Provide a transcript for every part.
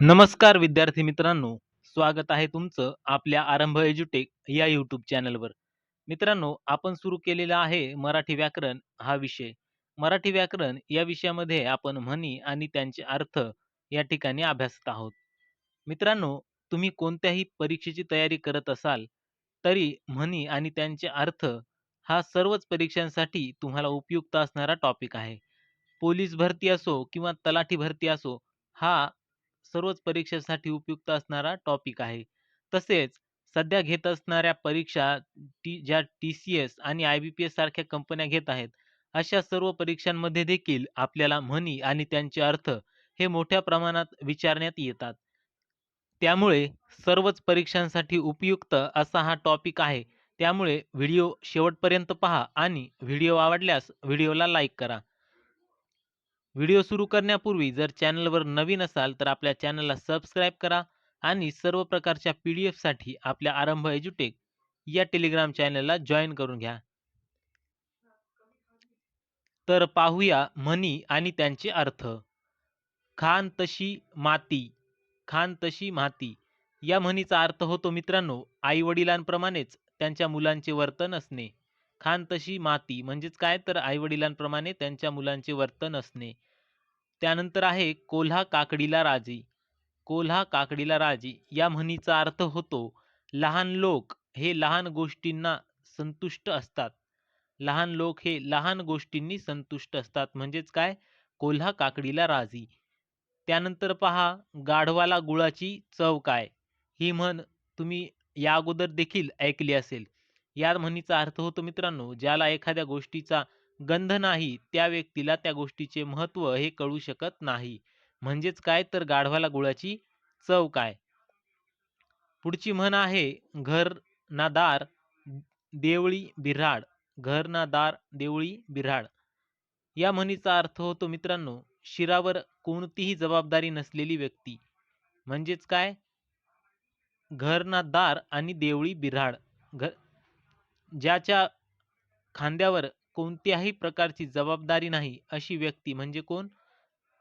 नमस्कार विद्यार्थी मित्रांनो, स्वागत आहे तुमचं आपल्या आरंभ एज्युटेक या यूट्यूब चॅनलवर. मित्रांनो, आपण सुरू केलेला आहे मराठी व्याकरण हा विषय. मराठी व्याकरण या विषयामध्ये आपण म्हणी आणि त्यांचे अर्थ या ठिकाणी अभ्यासत आहोत. मित्रांनो, तुम्ही कोणत्याही परीक्षेची तयारी करत असाल, तरी म्हणी आणि त्यांचे अर्थ हा सर्वच परीक्षांसाठी तुम्हाला उपयुक्त असणारा टॉपिक आहे. पोलीस भरती असो किंवा तलाठी भरती असो, हा सर्वच परीक्षेसाठी उपयुक्त असणारा टॉपिक आहे. तसेच सध्या घेत असणाऱ्या परीक्षा टी ज्या टी-सी-एस आणि आय-बी-पी-एस सारख्या कंपन्या घेत आहेत, अशा सर्व परीक्षांमध्ये देखील आपल्याला म्हणी आणि त्यांचे अर्थ हे मोठ्या प्रमाणात विचारण्यात येतात. त्यामुळे सर्वच परीक्षांसाठी उपयुक्त असा हा टॉपिक आहे. त्यामुळे व्हिडिओ शेवटपर्यंत पहा आणि व्हिडिओ आवडल्यास व्हिडिओला लाईक करा. व्हिडिओ सुरू करण्यापूर्वी जर चॅनलवर नवीन असाल तर आपल्या चॅनलला सबस्क्राईब करा आणि सर्व प्रकारच्या पी डी एफसाठी आपल्या आरंभ एज्युटेक या टेलिग्राम चॅनलला जॉईन करून घ्या. तर पाहूया म्हणी आणि त्यांचे अर्थ. खान तशी माती, खान तशी माती या म्हणीचा अर्थ होतो मित्रांनो आई-वडिलांप्रमाणेच त्यांच्या मुलांचे वर्तन असणे. खान तशी माती म्हणजेच काय तर आईवडिलांप्रमाणे त्यांच्या मुलांचे वर्तन असणे. त्यानंतर आहे कोल्हा काकडीला राजी. कोल्हा काकडीला राजी या म्हणीचा अर्थ होतो लहान लोक हे लहान गोष्टींना संतुष्ट असतात. लहान लोक हे लहान गोष्टींनी संतुष्ट असतात म्हणजेच काय कोल्हा काकडीला राजी. त्यानंतर पहा गाढवाला गुळाची चव काय ही म्हण तुम्ही या अगोदर देखील ऐकली असेल. या म्हणीचा अर्थ होतो मित्रांनो ज्याला एखाद्या गोष्टीचा गंध नाही त्या व्यक्तीला त्या गोष्टीचे महत्त्व हे कळू शकत नाही. म्हणजेच काय तर गाढवाला गुळाची चव काय. पुढची म्हण आहे घर ना दार देवळी बिऱ्हाड. घर ना दार देवळी बिऱ्हाड या म्हणीचा अर्थ होतो मित्रांनो शिरावर कोणतीही जबाबदारी नसलेली व्यक्ती. म्हणजेच काय घर ना दार आणि देवळी बिऱ्हाड घर ज्याच्या खांद्यावर कोणत्याही प्रकारची जबाबदारी नाही अशी व्यक्ती म्हणजे कोण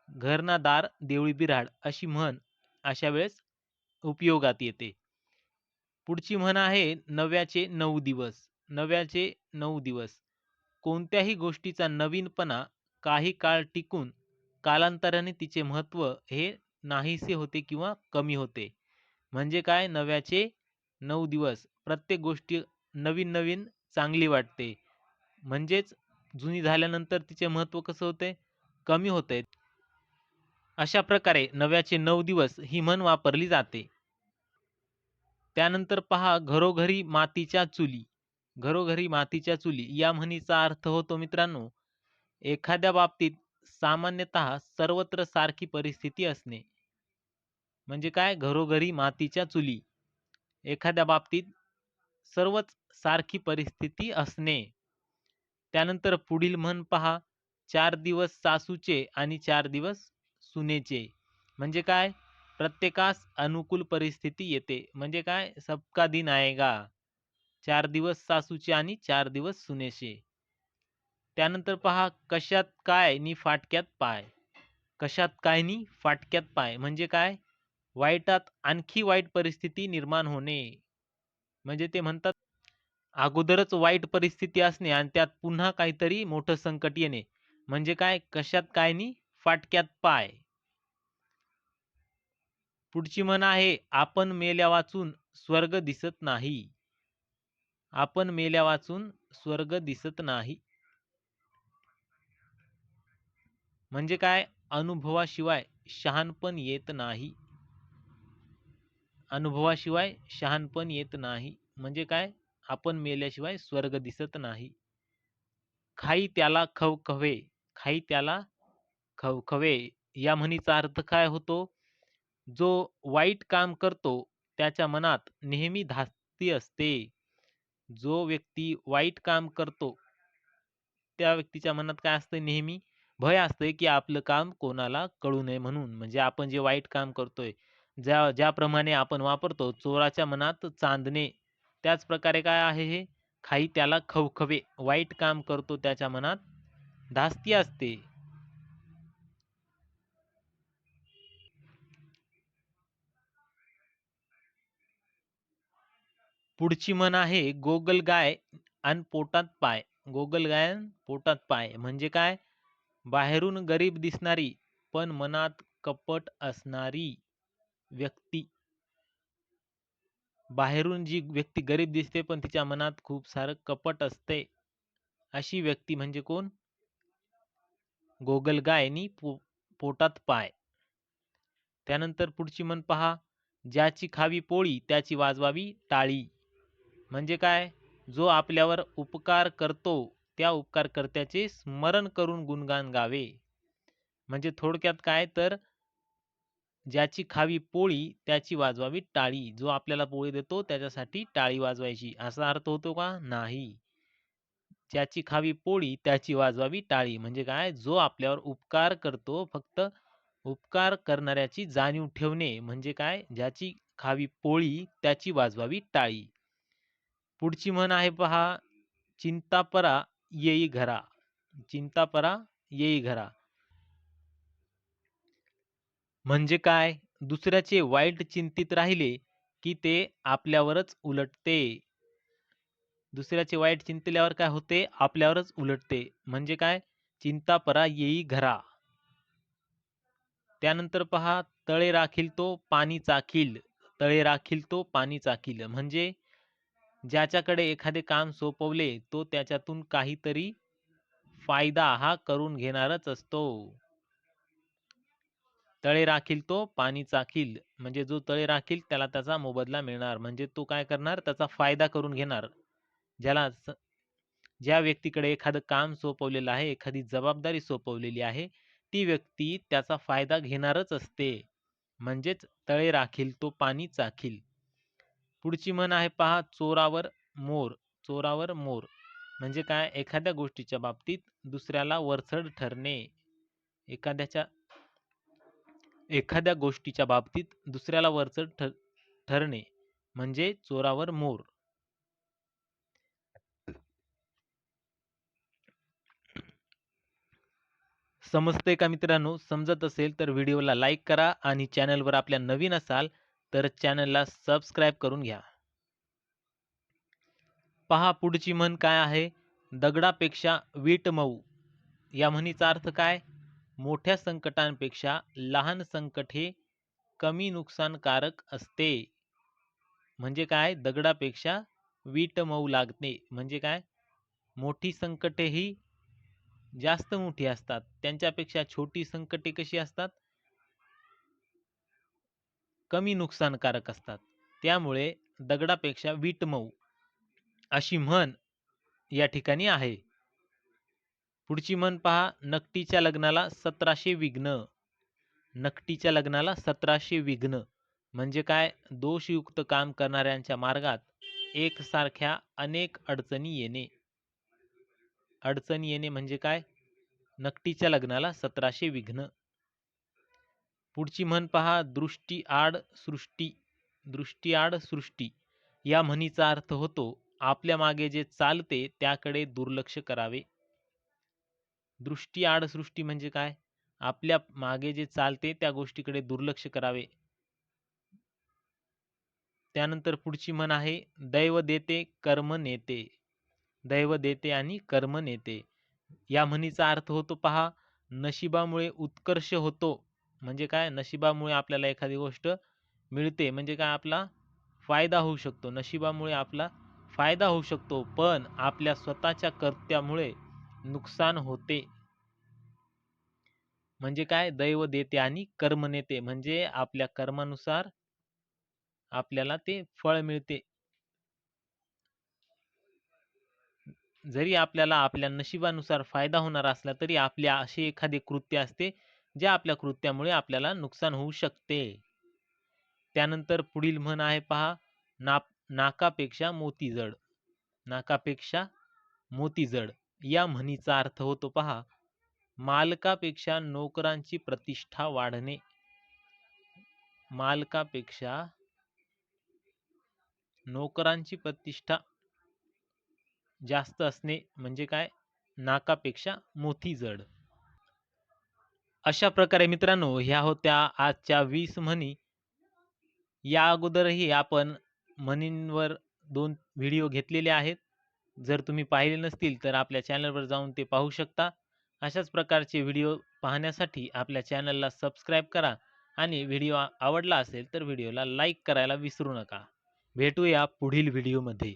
घर दार देवळी बिराड अशी म्हण अशा वेळेस उपयोगात येते. पुढची म्हण आहे नव्याचे नऊ दिवस. नव्याचे नऊ दिवस कोणत्याही गोष्टीचा नवीनपणा काही काळ टिकून कालांतराने तिचे महत्त्व हे नाहीसे होते किंवा कमी होते. म्हणजे काय नव्याचे नऊ दिवस प्रत्येक गोष्टी नवीन-नवीन चांगली वाटते. म्हणजेच जुनी झाल्यानंतर तिचे महत्त्व कसं होते कमी होते. अशा प्रकारे नव्याचे नऊ दिवस ही म्हण वापरली जाते. त्यानंतर पहा घरोघरी मातीच्या चुली. घरोघरी मातीच्या चुली या म्हणीचा अर्थ होतो मित्रांनो एखाद्या बाबतीत सामान्यतः सर्वत्र सारखी परिस्थिती असणे. म्हणजे काय घरोघरी मातीच्या चुली. एखाद्या बाबतीत सर्वच सारखी परिस्थिती असणे. त्यानंतर पुढील म्हण पहा चार दिवस सासूचे आणि चार दिवस सुनेचे. म्हणजे काय प्रत्येकास अनुकूल परिस्थिती येते. म्हणजे काय सबका दिन आएगा. चार दिवस सासूचे आणि चार दिवस सुनेचे. त्यानंतर पहा कशात काय नि फाटक्यात पाय. कशात काय नि फाटक्यात पाय म्हणजे काय वाईटात आणखी वाईट परिस्थिती निर्माण होणे. म्हणजे ते म्हणतात अगोदरच वाईट परिस्थिती असणे आणि त्यात पुन्हा काहीतरी मोठं संकट येणे. म्हणजे काय कशात काय नि फाटक्यात पाय. पुढची म्हण आहे आपण मेल्या वाचून स्वर्ग दिसत नाही. आपण मेल्या वाचून स्वर्ग दिसत नाही. म्हणजे काय अनुभवाशिवाय शहाणपण येत नाही. अनुभवाशिवाय शहाणपण येत नाही. म्हणजे काय आपण मेल्याशिवाय स्वर्ग दिसत नाही. खाई त्याला खवखवे. खाई त्याला खवखवे या म्हणीचा अर्थ काय होतो जो वाईट काम करतो त्याच्या मनात नेहमी धास्ती असते. जो व्यक्ती वाईट काम करतो त्या व्यक्तीच्या मनात काय असतं नेहमी भय असते की आपलं काम कोणाला कळू नये म्हणून. म्हणजे आपण जे वाईट काम करतोय ज्या ज्याप्रमाणे आपण वापरतो चोराच्या मनात चांदणे त्याचप्रकारे काय आहे हे? खाई त्याला खवखवे वाईट काम करतो त्याच्या मनात. धास्ती असते. पुढची म्हण आहे गोगल गाय आणि पोटात पाय. गोगल गाय पोटात पाय म्हणजे काय? बाहेरून गरीब दिसणारी पण मनात कपट असणारी व्यक्ती. बाहेरून जी व्यक्ती गरीब दिसते पण तिच्या मनात खूप सारं कपट असते. अशी व्यक्ती म्हणजे कोण? गोगलगायनी पो पोटात पाय. त्यानंतर पुढची म्हण पहा ज्याची खावी पोळी त्याची वाजवावी टाळी. म्हणजे काय? जो आपल्यावर उपकार करतो त्या उपकारकर्त्याचे स्मरण करून गुणगान गावे. म्हणजे थोडक्यात काय? तर ज्याची खावी पोळी त्याची वाजवावी टाळी. जो आपल्याला पोळी देतो त्याच्यासाठी टाळी वाजवायची. असा अर्थ होतो का? नाही. ज्याची खावी पोळी त्याची वाजवावी टाळी. म्हणजे काय? जो आपल्यावर उपकार करतो फक्त उपकार करणाऱ्याची जाणीव ठेवणे. म्हणजे काय? ज्याची खावी पोळी त्याची वाजवावी टाळी. पुढची म्हण आहे पहा चिंतापरा येई घरा. चिंतापरा येई घरा. म्हणजे काय? दुसऱ्याचे वाईट चिंतित राहिले की ते आपल्यावरच उलटते. दुसऱ्याचे वाईट चिंतल्यावर काय होते? आपल्यावरच उलटते. म्हणजे काय? चिंता परा येई घरा. त्यानंतर पहा तळे राखील तो पाणी चाखील. तळे राखील तो पाणी चाखील. म्हणजे ज्याच्याकडे एखादे काम सोपवले तो त्याच्यातून काहीतरी फायदा हा करून घेणारच असतो. तळे राखील तो पाणी चाखील. म्हणजे जो तळे राखील त्याला त्याचा मोबदला मिळणार. म्हणजे तो काय करणार? त्याचा फायदा करून घेणार. ज्याला ज्या व्यक्तीकडे एखादं काम सोपवलेलं आहे एखादी जबाबदारी सोपवलेली आहे ती व्यक्ती त्याचा फायदा घेणारच असते. म्हणजेच तळे राखील तो पाणी चाखील. पुढची म्हण आहे पहा चोरावर मोर. चोरावर मोर. म्हणजे काय? एखाद्या गोष्टीच्या बाबतीत दुसऱ्याला वरचढ ठरणे. एखाद्याच्या एखाद्या गोष्टीच्या बाबतीत दुसऱ्याला वरचढ ठर ठरणे म्हणजे चोरावर मोर. समजते का मित्रांनो? समजत असेल तर व्हिडिओला लाईक करा आणि चॅनलवर आपल्या नवीन असाल तर चॅनलला सबस्क्राईब करून घ्या. पहा पुढची म्हण काय आहे? दगडापेक्षा वीट मऊ. या म्हणीचा अर्थ काय? मोठ्या संकटांपेक्षा लहान संकट हे कमी नुकसानकारक असते. म्हणजे काय? दगडापेक्षा वीट मऊ लागते. म्हणजे काय? मोठी संकटे ही जास्त मोठी असतात. त्यांच्यापेक्षा छोटी संकटे कशी असतात? कमी नुकसानकारक असतात. त्यामुळे दगडापेक्षा वीट मऊ अशी म्हण या ठिकाणी आहे. पुढची म्हण पहा नकटीच्या लग्नाला सतराशे विघ्न. नकटीच्या लग्नाला सतराशे विघ्न. म्हणजे काय? दोषयुक्त काम करणाऱ्यांच्या मार्गात एकसारख्या अनेक अडचणी येणे. अडचणी येणे म्हणजे काय? नकटीच्या लग्नाला सतराशे विघ्न. पुढची म्हण पहा दृष्टी आड सृष्टी. दृष्टी आड सृष्टी. या म्हणीचा अर्थ होतो आपल्या मागे जे चालते त्याकडे दुर्लक्ष करावे. दृष्टी आडसृष्टी म्हणजे काय? आपल्या मागे जे चालते त्या गोष्टीकडे दुर्लक्ष करावे. त्यानंतर पुढची म्हण आहे दैव देते कर्म नेते. दैव देते आणि कर्म नेते. या म्हणीचा अर्थ होतो पहा नशिबामुळे उत्कर्ष होतो. म्हणजे काय? नशिबामुळे आपल्याला एखादी गोष्ट मिळते. म्हणजे काय? आपला फायदा होऊ शकतो. नशिबामुळे आपला फायदा होऊ शकतो. पण आपल्या स्वतःच्या कर्त्यामुळे नुकसान होते. म्हणजे काय? दैव देते आणि कर्म नेते. म्हणजे आपल्या कर्मानुसार आपल्याला ते फळ मिळते. जरी आपल्याला आपल्या नशिबानुसार फायदा होणार असला तरी आपल्या असे एखादे कृत्य असते जे आपल्या कृत्यामुळे आपल्याला नुकसान होऊ शकते. त्यानंतर पुढील म्हण आहे पहा ना नाकापेक्षा मोती जड नाकापेक्षा मोती जड या म्हणीचा अर्थ होतो पहा मालकापेक्षा नोकरांची प्रतिष्ठा वाढणे. मालकापेक्षा नोकरांची प्रतिष्ठा जास्त असणे म्हणजे काय? नाकापेक्षा मोठी जड. अशा प्रकारे मित्रांनो ह्या होत्या आजच्या वीस म्हणी. या अगोदरही आपण म्हणींवर दोन व्हिडिओ घेतलेले आहेत. जर तुम्ही पाहिले नसतील तर आपल्या चॅनलवर जाऊन ते पाहू शकता. अशाच प्रकारचे व्हिडिओ पाहण्यासाठी आपल्या चॅनलला सबस्क्राईब करा आणि व्हिडिओ आवडला असेल तर व्हिडिओला लाईक करायला विसरू नका. भेटूया पुढील व्हिडिओमध्ये.